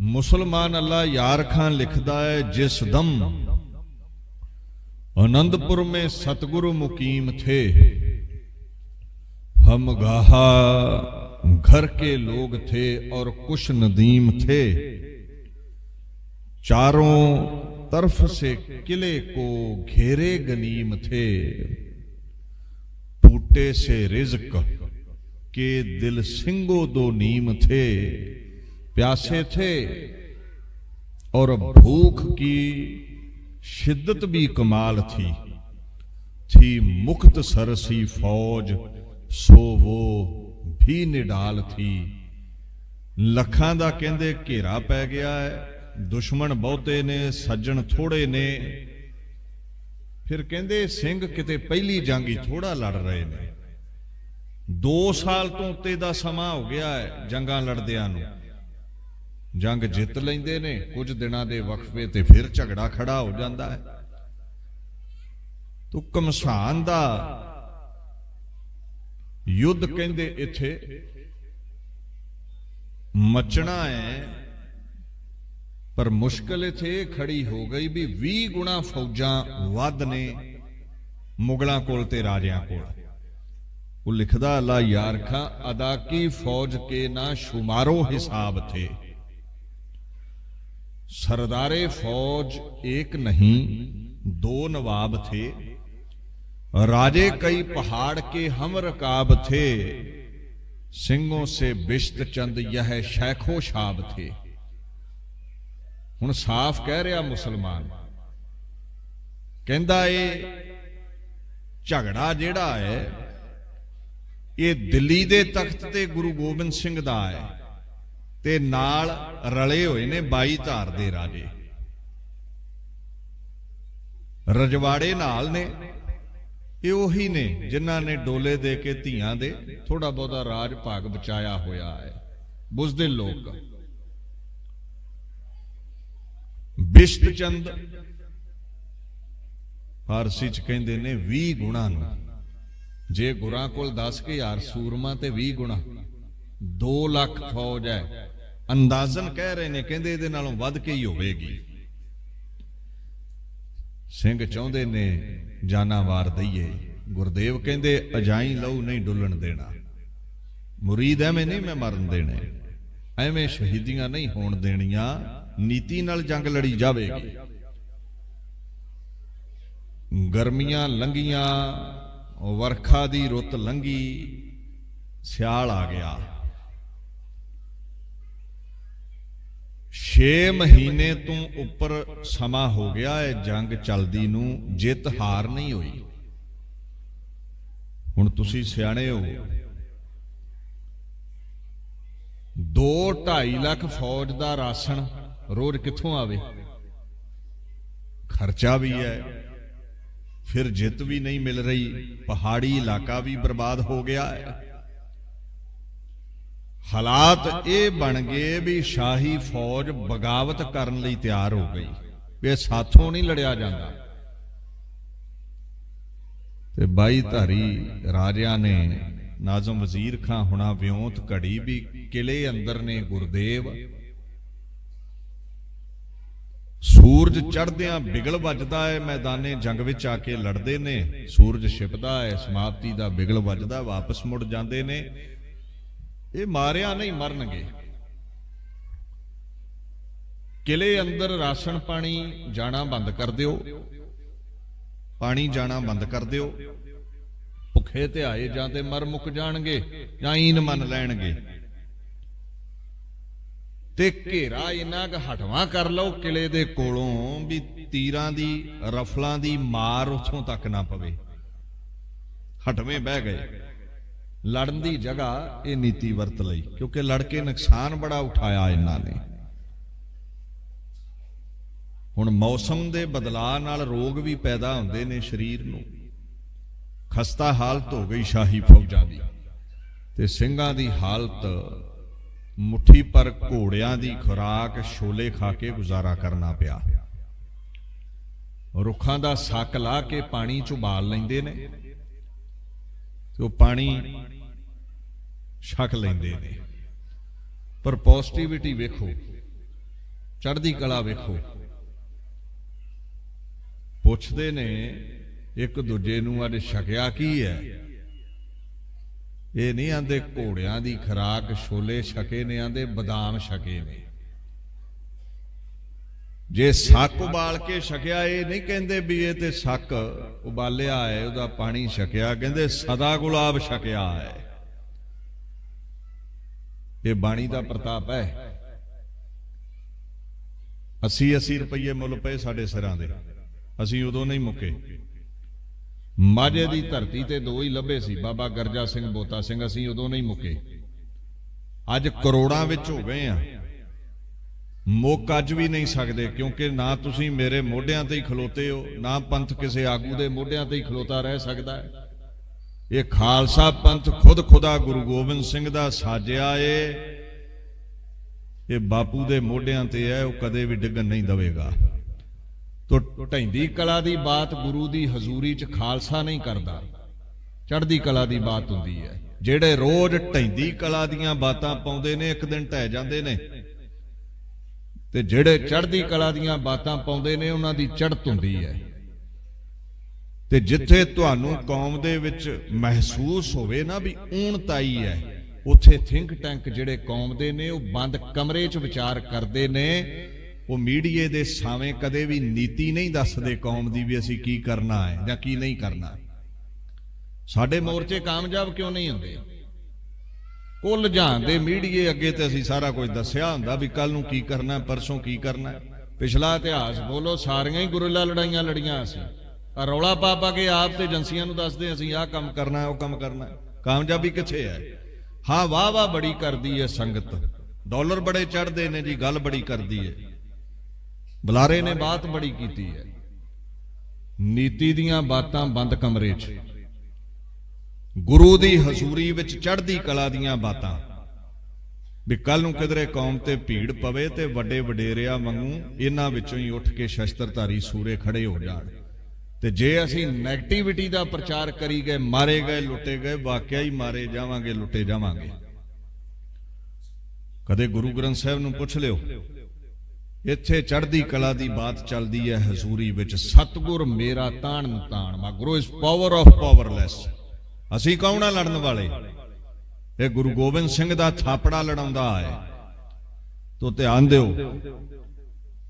مسلمان اللہ یار خان ਲਿਖਦਾ ਹੈ جس دم ਆਨੰਦਪੁਰ میں ਸਤਗੁਰੂ ਮੁਕੀਮ تھے۔ ہم ਗਾਹਾ گھر کے لوگ تھے اور کچھ ندیم تھے۔ چاروں طرف سے قلعے کو گھیرے گنیم تھے۔ پوٹے سے رزق کے دل سنگو دو نیم تھے۔ प्यासे थे और भूख की शिद्दत भी कमाल थी थी मुक्त सरसी फौज सो वो भी निडाल थी ਲੱਖਾਂ ਦਾ ਕਹਿੰਦੇ ਘੇਰਾ ਪੈ ਗਿਆ ਹੈ ਦੁਸ਼ਮਣ ਬਹੁਤੇ ਨੇ ਸੱਜਣ ਥੋੜੇ ਨੇ ਫਿਰ ਕਹਿੰਦੇ ਸਿੰਘ ਕਿਤੇ ਪਹਿਲੀ ਜੰਗ ਹੀ ਥੋੜਾ ਲੜ ਰਹੇ ਨੇ 2 ਸਾਲ ਤੋਂ ਉੱਤੇ ਦਾ ਸਮਾਂ ਹੋ ਗਿਆ ਹੈ ਜੰਗਾਂ ਲੜਦਿਆਂ ਨੂੰ ਜੰਗ ਜਿੱਤ ਲੈਂਦੇ ਨੇ ਕੁਝ ਦਿਨਾਂ ਦੇ ਵਕਫੇ ਤੇ ਫਿਰ ਝਗੜਾ ਖੜਾ ਹੋ ਜਾਂਦਾ ਹੈ। ਤੋ ਕਮਸਾਨ ਦਾ ਯੁੱਧ ਕਹਿੰਦੇ ਇੱਥੇ ਮਚਣਾ ਹੈ ਪਰ ਮੁਸ਼ਕਲ ਇੱਥੇ ਖੜੀ ਹੋ ਗਈ ਵੀ 20 ਗੁਣਾ ਫੌਜਾਂ ਵੱਧ ਨੇ ਮੁਗਲਾਂ ਕੋਲ ਤੇ ਰਾਜਿਆਂ ਕੋਲ। ਉਹ ਲਿਖਦਾ ਅੱਲਾ ਯਾਰ ਖਾਂ ਅਦਾ ਕੀ ਫੌਜ ਕੇ ਨਾ ਸ਼ੁਮਾਰੋ ਹਿਸਾਬ ਥੇ? सरदारे फौज एक नहीं दो नवाब थे राजे कई पहाड़ के हम रकाब थे ਸਿੰਘੋਂ ਸੇ ਬਿਸ਼ਤ ਚੰਦ ਯਹ ਸ਼ੈਖੋ ਸ਼ਾਬ ਥੇ ਹੁਣ ਸਾਫ਼ ਕਹਿ ਰਿਹਾ ਮੁਸਲਮਾਨ ਕਹਿੰਦਾ ਇਹ ਝਗੜਾ ਜਿਹੜਾ ਹੈ ਇਹ ਦਿੱਲੀ ਦੇ ਤਖਤ ਤੇ ਗੁਰੂ ਗੋਬਿੰਦ ਸਿੰਘ ਦਾ ਹੈ ਤੇ ਨਾਲ ਰਲੇ ਹੋਏ ਨੇ 22 ਧਾਰ ਦੇ ਰਾਜੇ। ਰਜਵਾੜੇ ਨਾਲ ਨੇ। ਇਹ ਉਹੀ ਨੇ ਜਿਨ੍ਹਾਂ ਨੇ ਡੋਲੇ ਦੇ ਕੇ ਧੀਆਂ ਦੇ ਥੋੜਾ ਬਹੁਤਾ ਰਾਜ ਭਾਗ ਬਚਾਇਆ ਹੋਇਆ ਹੈ। ਬੁਜ਼ਦਿਲ ਲੋਕ। ਬਿਸ਼ਤ ਚੰਦ ਫਾਰਸੀ ਚ ਕਹਿੰਦੇ ਨੇ 20 ਗੁਣਾ ਨੂੰ। ਜੇ ਗੁਰਾਂ ਕੋਲ 10000 ਸੂਰਮਾ ਤੇ 20 ਗੁਣਾ। 2 ਲੱਖ ਫੌਜ ਹੈ। ਅੰਦਾਜ਼ਨ ਕਹਿ ਰਹੇ ਨੇ, ਕਹਿੰਦੇ ਇਹਦੇ ਨਾਲੋਂ ਵੱਧ ਕੇ ਹੀ ਹੋਵੇਗੀ। ਸਿੰਘ ਚਾਹੁੰਦੇ ਨੇ, ਜਾਨਾਂ ਵਾਰ ਦਈਏ। ਗੁਰਦੇਵ ਕਹਿੰਦੇ, ਅਜਾਈ ਲਹੂ ਨਹੀਂ ਡੁੱਲਣ ਦੇਣਾ। ਮੁਰੀਦ ਐਵੇਂ ਨਹੀਂ ਮੈਂ ਮਰਨ ਦੇਣੇ। ਐਵੇਂ ਸ਼ਹੀਦੀਆਂ ਨਹੀਂ ਹੋਣ ਦੇਣੀਆਂ। ਨੀਤੀ ਨਾਲ ਜੰਗ ਲੜੀ ਜਾਵੇਗੀ। ਗਰਮੀਆਂ ਲੰਗੀਆਂ ਵਰਖਾ ਦੀ ਰੁੱਤ ਲੰਗੀ ਸਿਆਲ ਆ ਗਿਆ। 6 ਮਹੀਨੇ ਤੋਂ ਉੱਪਰ ਸਮਾਂ ਹੋ ਗਿਆ ਹੈ, ਜੰਗ ਚੱਲਦੀ ਨੂੰ, ਜਿੱਤ ਹਾਰ ਨਹੀਂ ਹੋਈ। ਹੁਣ ਤੁਸੀਂ ਸਿਆਣੇ ਹੋ। 2.5 ਲੱਖ ਫੌਜ ਦਾ ਰਾਸ਼ਨ ਰੋਜ਼ ਕਿੱਥੋਂ ਆਵੇ? ਖਰਚਾ ਵੀ ਹੈ, ਫਿਰ ਜਿੱਤ ਵੀ ਨਹੀਂ ਮਿਲ ਰਹੀ, ਪਹਾੜੀ ਇਲਾਕਾ ਵੀ ਬਰਬਾਦ ਹੋ ਗਿਆ ਹੈ। ਹਾਲਾਤ ਇਹ ਬਣ ਗਏ ਵੀ ਸ਼ਾਹੀ ਫੌਜ ਬਗਾਵਤ ਕਰਨ ਲਈ ਤਿਆਰ ਹੋ ਗਈ। ਵੀ ਸਾਥੋਂ ਨਹੀਂ ਲੜਿਆ ਜਾਂਦਾ। ਤੇ ਬਾਈ ਧਾਰੀ ਰਾਜਿਆਂ ਨੇ ਨਾਜ਼ਮ ਵਜ਼ੀਰ ਖਾਂ ਹੁਣਾ ਵਿਉਂਤ ਘੜੀ ਵੀ ਕਿਲੇ ਅੰਦਰ ਨੇ ਗੁਰਦੇਵ। ਸੂਰਜ ਚੜਦਿਆਂ ਬਿਗਲ ਵੱਜਦਾ ਹੈ ਮੈਦਾਨੇ ਜੰਗ ਵਿੱਚ ਆ ਕੇ ਲੜਦੇ ਨੇ। ਸੂਰਜ ਛਿਪਦਾ ਹੈ ਸਮਾਪਤੀ ਦਾ ਬਿਗਲ ਵੱਜਦਾ, ਵਾਪਸ ਮੁੜ ਜਾਂਦੇ ਨੇ। ਇਹ ਮਾਰਿਆ ਨਹੀਂ, ਮਰਨਗੇ। ਕਿਲੇ ਅੰਦਰ ਰਾਸ਼ਨ ਪਾਣੀ ਜਾਣਾ ਬੰਦ ਕਰ ਦਿਓ। ਪਾਣੀ ਜਾਣਾ ਬੰਦ ਕਰ ਦਿਓ। ਭੁੱਖੇ ਤੇ ਆਏ ਜਾਂ ਤੇ ਮਰ ਮੁੱਕ ਜਾਣਗੇ ਜਾਂ ਈਨ ਮੰਨ ਲੈਣਗੇ। ਤੇ ਘੇਰਾ ਇੰਨਾ ਕੁ ਹਟਵਾ ਕਰ ਲਓ ਕਿਲੇ ਦੇ ਕੋਲੋਂ ਵੀ ਤੀਰਾਂ ਦੀ, ਰਫਲਾਂ ਦੀ ਮਾਰ ਉਥੋਂ ਤੱਕ ਨਾ ਪਵੇ। ਹਟਵੇਂ ਬਹਿ ਗਏ। ਲੜਨ ਦੀ ਜਗ੍ਹਾ ਇਹ ਨੀਤੀ ਵਰਤ ਲਈ, ਕਿਉਂਕਿ ਲੜ ਕੇ ਨੁਕਸਾਨ ਬੜਾ ਉਠਾਇਆ ਇਹਨਾਂ ਨੇ। ਹੁਣ ਮੌਸਮ ਦੇ ਬਦਲਾਅ ਨਾਲ ਰੋਗ ਵੀ ਪੈਦਾ ਹੁੰਦੇ ਨੇ ਸਰੀਰ ਨੂੰ। ਖਸਤਾ ਹਾਲਤ ਹੋ ਗਈ ਸ਼ਾਹੀ ਫੌਜਾਂ ਦੀ, ਤੇ ਸਿੰਘਾਂ ਦੀ ਹਾਲਤ, ਮੁਠੀ ਪਰ ਘੋੜਿਆਂ ਦੀ ਖੁਰਾਕ, ਛੋਲੇ ਖਾ ਕੇ ਗੁਜ਼ਾਰਾ ਕਰਨਾ ਪਿਆ। ਰੁੱਖਾਂ ਦਾ ਸੱਕ ਲਾ ਕੇ ਪਾਣੀ ਚ ਉਬਾਲ ਲੈਂਦੇ ਨੇ, ਤੇ ਉਹ ਪਾਣੀ ਛਕ ਲੈਂਦੇ ਨੇ। ਪਰ ਪੋਜ਼ਿਟਿਵਿਟੀ ਵੇਖੋ, ਚੜ੍ਹਦੀ ਕਲਾ ਵੇਖੋ। ਪੁੱਛਦੇ ਨੇ, ਇੱਕ ਦੂਜੇ ਨੂੰ ਅੱਜ ਛਕਿਆ ਕੀ ਹੈ? ਇਹ ਨਹੀਂ ਆਂਦੇ ਘੋੜਿਆਂ ਦੀ ਖਰਾਕ ਛੋਲੇ ਛਕੇ ਨੇ, ਆਂਦੇ ਬਦਾਮ ਛਕੇ ਨੇ। ਜੇ ਸੱਕ ਉਬਾਲ ਕੇ ਛਕਿਆ, ਇਹ ਨਹੀਂ ਕਹਿੰਦੇ ਵੀ ਇਹ ਤੇ ਸੱਕ ਉਬਾਲਿਆ ਹੈ, ਉਹਦਾ ਪਾਣੀ ਛਕਿਆ, ਕਹਿੰਦੇ ਸਦਾ ਗੁਲਾਬ ਛਕਿਆ ਹੈ। ਇਹ ਬਾਣੀ ਦਾ ਪ੍ਰਤਾਪ ਹੈ। 80 80 ਰੁਪਏ ਮੁੱਲ ਪਏ ਸਾਡੇ ਸਿਰਾਂ ਦੇ। ਅਸੀਂ ਉਦੋਂ ਨਹੀਂ ਮੁੱਕੇ। ਮਾਝੇ ਦੀ ਧਰਤੀ ਤੇ ਦੋ ਹੀ ਲੱਭੇ ਸੀ, ਬਾਬਾ ਗਰਜਾ ਸਿੰਘ, ਬੋਤਾ ਸਿੰਘ, ਅਸੀਂ ਉਦੋਂ ਨਹੀਂ ਮੁੱਕੇ। ਅੱਜ ਕਰੋੜਾਂ ਵਿੱਚ ਹੋ ਗਏ ਆ। ਮੁੱਕ ਅੱਜ ਵੀ ਨਹੀਂ ਸਕਦੇ, ਕਿਉਂਕਿ ਨਾ ਤੁਸੀਂ ਮੇਰੇ ਮੋਢਿਆਂ ਤੇ ਹੀ ਖਲੋਤੇ ਹੋ, ਨਾ ਪੰਥ ਕਿਸੇ ਆਗੂ ਦੇ ਮੋਢਿਆਂ ਤੇ ਹੀ ਖਲੋਤਾ ਰਹਿ ਸਕਦਾ ਹੈ। ਇਹ ਖਾਲਸਾ ਪੰਥ ਖੁਦ ਖੁਦਾ ਗੁਰੂ ਗੋਬਿੰਦ ਸਿੰਘ ਦਾ ਸਾਜਿਆ ਏ। ਇਹ ਬਾਪੂ ਦੇ ਮੋਢਿਆਂ ਤੇ ਹੈ, ਉਹ ਕਦੇ ਵੀ ਡਿੱਗਣ ਨਹੀਂ ਦਵੇਗਾ। ਤੋ ਢੈਂਦੀ ਕਲਾ ਦੀ ਬਾਤ ਗੁਰੂ ਦੀ ਹਜ਼ੂਰੀ 'ਚ ਖਾਲਸਾ ਨਹੀਂ ਕਰਦਾ। ਚੜ੍ਹਦੀ ਕਲਾ ਦੀ ਬਾਤ ਹੁੰਦੀ ਹੈ। ਜਿਹੜੇ ਰੋਜ਼ ਢੈਂਦੀ ਕਲਾ ਦੀਆਂ ਬਾਤਾਂ ਪਾਉਂਦੇ ਨੇ, ਇੱਕ ਦਿਨ ਢਹਿ ਜਾਂਦੇ ਨੇ। ਤੇ ਜਿਹੜੇ ਚੜ੍ਹਦੀ ਕਲਾ ਦੀਆਂ ਬਾਤਾਂ ਪਾਉਂਦੇ ਨੇ, ਉਹਨਾਂ ਦੀ ਚੜ੍ਹਤ ਹੁੰਦੀ ਹੈ। ਤੇ ਜਿੱਥੇ ਤੁਹਾਨੂੰ ਕੌਮ ਦੇ ਵਿੱਚ ਮਹਿਸੂਸ ਹੋਵੇ ਨਾ ਵੀ ਊਣਤਾਈ ਹੈ, ਉੱਥੇ ਥਿੰਕ ਟੈਂਕ ਜਿਹੜੇ ਕੌਮ ਦੇ ਨੇ, ਉਹ ਬੰਦ ਕਮਰੇ 'ਚ ਵਿਚਾਰ ਕਰਦੇ ਨੇ। ਉਹ ਮੀਡੀਏ ਦੇ ਸਾਵੇਂ ਕਦੇ ਵੀ ਨੀਤੀ ਨਹੀਂ ਦੱਸਦੇ ਕੌਮ ਦੀ ਵੀ ਅਸੀਂ ਕੀ ਕਰਨਾ ਹੈ ਜਾਂ ਕੀ ਨਹੀਂ ਕਰਨਾ। ਸਾਡੇ ਮੋਰਚੇ ਕਾਮਯਾਬ ਕਿਉਂ ਨਹੀਂ ਹੁੰਦੇ? ਕੁੱਲ ਜਹਾਨ ਦੇ ਮੀਡੀਏ ਅੱਗੇ ਤੇ ਅਸੀਂ ਸਾਰਾ ਕੁਝ ਦੱਸਿਆ ਹੁੰਦਾ ਵੀ ਕੱਲ ਨੂੰ ਕੀ ਕਰਨਾ, ਪਰਸੋਂ ਕੀ ਕਰਨਾ। ਪਿਛਲਾ ਇਤਿਹਾਸ ਬੋਲੋ, ਸਾਰੀਆਂ ਹੀ ਗੁਰਲਾ ਲੜਾਈਆਂ ਲੜੀਆਂ ਅਸੀਂ। ਰੌਲਾ ਪਾ ਪਾ ਕੇ ਆਪ ਤੇ ਏਜੰਸੀਆਂ ਨੂੰ ਦੱਸਦੇ ਅਸੀਂ ਆਹ ਕੰਮ ਕਰਨਾ ਉਹ ਕੰਮ ਕਰਨਾ ਕਾਮਯਾਬੀ ਕਿੱਥੇ ਹੈ? ਹਾਂ, ਵਾਹ ਵਾਹ ਬੜੀ ਕਰਦੀ ਹੈ ਸੰਗਤ। ਡਾਲਰ ਬੜੇ ਚੜਦੇ ਨੇ ਜੀ, ਗੱਲ ਬੜੀ ਕਰਦੀ ਹੈ। ਬੁਲਾਰੇ ਨੇ ਬਾਤ ਬੜੀ ਕੀਤੀ ਹੈ। ਨੀਤੀ ਦੀਆਂ ਬਾਤਾਂ ਬੰਦ ਕਮਰੇ 'ਚ। ਗੁਰੂ ਦੀ ਹਜ਼ੂਰੀ ਵਿੱਚ ਚੜ੍ਹਦੀ ਕਲਾ ਦੀਆਂ ਬਾਤਾਂ। ਵੀ ਕੱਲ ਨੂੰ ਕਿਧਰੇ ਕੌਮ ਤੇ ਭੀੜ ਪਵੇ ਤੇ ਵੱਡੇ ਵਡੇਰਿਆਂ ਵਾਂਗੂ ਇਹਨਾਂ ਵਿੱਚੋਂ ਹੀ ਉੱਠ ਕੇ ਸ਼ਸਤਰਧਾਰੀ ਸੂਰੇ ਖੜੇ ਹੋ ਜਾਣ। ਤੇ ਜੇ ਅਸੀਂ 네ਗੇਟਿਵਿਟੀ ਦਾ ਪ੍ਰਚਾਰ ਕਰੀ ਗਏ, ਮਾਰੇ ਗਏ, ਲੁੱਟੇ ਗਏ ਵਾਕਿਆ ਹੀ ਮਾਰੇ ਜਾਵਾਂਗੇ, ਲੁੱਟੇ ਜਾਵਾਂਗੇ। ਕਦੇ ਗੁਰੂ ਗ੍ਰੰਥ ਸਾਹਿਬ ਨੂੰ ਪੁੱਛ ਲਿਓ, ਇੱਥੇ ਚੜ੍ਹਦੀ ਕਲਾ ਦੀ ਬਾਤ ਚੱਲਦੀ ਹੈ ਹਜ਼ੂਰੀ ਵਿੱਚ, ਸਤਗੁਰ ਮੇਰਾ ਤਾਣ ਤਾਣ ਮਾ ਗੁਰੂ ਇਸ ਪਾਵਰ ਆਫ ਪਾਵਰਲੈਸ ਅਸੀਂ ਕੌਣ ਆ ਲੜਨ ਵਾਲੇ? ਇਹ ਗੁਰੂ ਗੋਬਿੰਦ ਸਿੰਘ ਦਾ ਥਾਪੜਾ ਲੜਾਉਂਦਾ ਹੈ। ਤੋ ਧਿਆਨ ਦਿਓ